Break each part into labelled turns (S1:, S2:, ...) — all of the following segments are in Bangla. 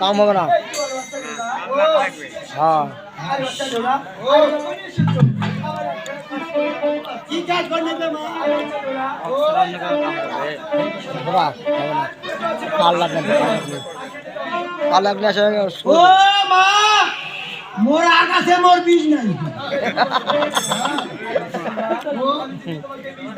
S1: কাম হবে না হ্যাঁ
S2: মোর আকাশে মোর বীজ নাই।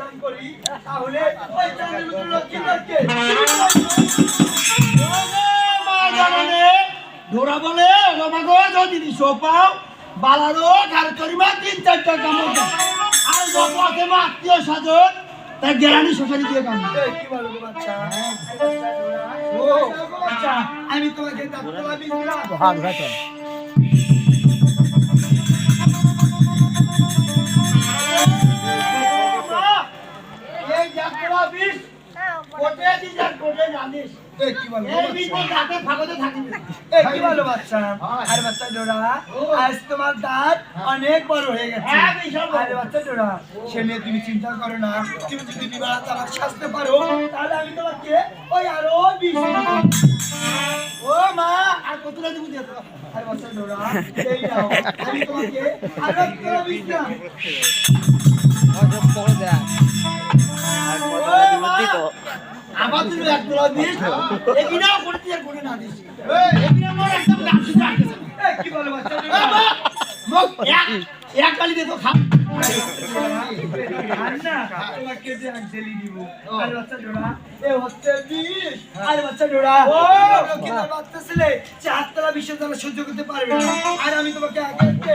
S2: ধরা বলে রমাগো যদি দিছো পাও বালারো ঘর করিমা তিন চারটা কামড় দাও। আর যত মা আত্মীয় স্বজন তাই গেরানি শোষানি দিয়ে কাম
S3: কি বলো বাচ্চা? আমি তোমাকে দিলাম আজ তোমার দাঁত অনেক বড় হয়ে গেছে।
S2: হ্যাঁ, বিশাল বড়।
S3: আরে বাচ্চা ডোরা সে নিয়ে তুমি চিন্তা করো না। তুমি যদি বিবাহ তালাক সাজতে পারো তাহলে আমি তোমাকে ওই আরও বিষ
S2: ও মা আর কতটা দিব দিয়ে
S3: আরে বাচ্চা ডোরা আমি তোমাকে আরও বিষ দিলাম
S2: আবার তুমি এক তোলা বিষ এগিনাও করে দিয়ে করে না দিস এগিনা মোর একদম গাছি যাচ্ছে
S3: এ কি বলো বাচ্চা?
S2: মোক এক এক দে তো খা
S3: চারতলা বিশ্বের সহ্য করতে পারবে না। আর আমি তোমাকে আগে